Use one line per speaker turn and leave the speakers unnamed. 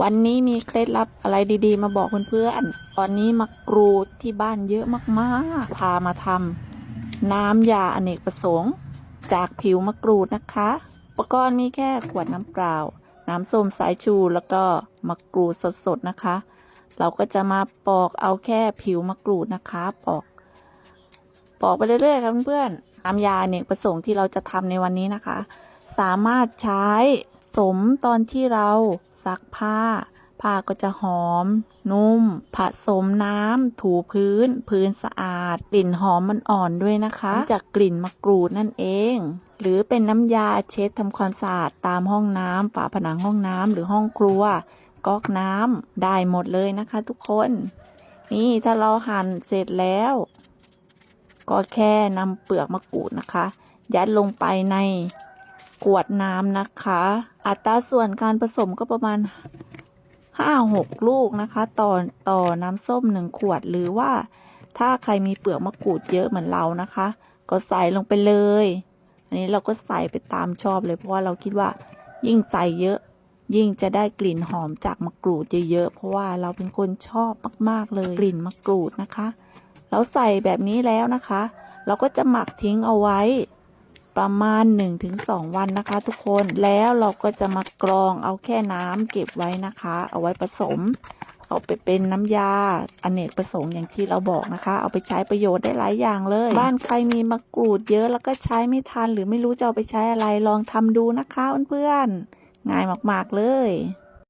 วันนี้มีเคล็ดลับอะไรดีๆ มาบอกเพื่อนๆ ตอนนี้มะกรูดที่บ้านเยอะมากๆ พามาทำน้ำยาอเนกประสงค์ จากผิวมะกรูดนะคะ อุปกรณ์มีแค่ขวดน้ำเปล่า น้ำส้มสายชูแล้วก็มะกรูดสดๆนะคะ เราก็จะมาปอกเอาแค่ผิวมะกรูดนะคะ ปอก ปอกไปเรื่อยๆครับเพื่อนๆ น้ำยาอเนกประสงค์ที่เราจะทำในวันนี้นะคะ สามารถใช้ สมตอนที่เราซักผ้า ผ้าก็จะหอม นุ่ม ผสมน้ำถูพื้น พื้นสะอาด กลิ่นหอมมันอ่อนด้วยนะคะ จากกลิ่นมะกรูดนั่นเอง หรือเป็นน้ำยาเช็ดทำความสะอาดตามห้องน้ำฝาผนังห้องน้ำหรือห้องครัวก๊อกน้ำได้หมดเลยนะคะทุกคน นี่ถ้าเราหั่นเสร็จแล้ว ก็แค่นำเปลือกมะกรูดนะคะ ยัดลงไปใน ขวดน้ำนะคะ อัตราส่วนการผสมก็ประมาณ5-6ลูกนะคะ ต่อต่อน้ำส้มหนึ่งขวดหรือว่า ถ้าใครมีเปลือกมะกรูดเยอะเหมือนเรานะคะ ก็ใส่ลงไปเลย อันนี้เราก็ใส่ไปตามชอบเลยเพราะว่าเราคิดว่า ยิ่งใส่เยอะ ยิ่งจะได้กลิ่นหอมจากมะกรูดเยอะๆเพราะว่าเราเป็นคนชอบมากๆเลยกลิ่นมะกรูดนะคะ เราใส่แบบนี้แล้วนะคะ เราก็จะหมักทิ้งเอาไว้ ประมาณ 1-2 วันนะคะ ทุกคนแล้วเราก็จะมากรองเอาแค่น้ำเก็บไว้นะคะ เอาไว้ผสม เอาไปเป็นน้ำยาอเนกประสงค์อย่างที่เราบอกนะคะ เอาไปใช้ประโยชน์ได้หลายอย่างเลย บ้านใครมีมะกรูดเยอะแล้วก็ใช้ไม่ทัน หรือไม่รู้จะเอาไปใช้อะไรลองทำดูนะคะเพื่อนๆง่ายมากๆเลย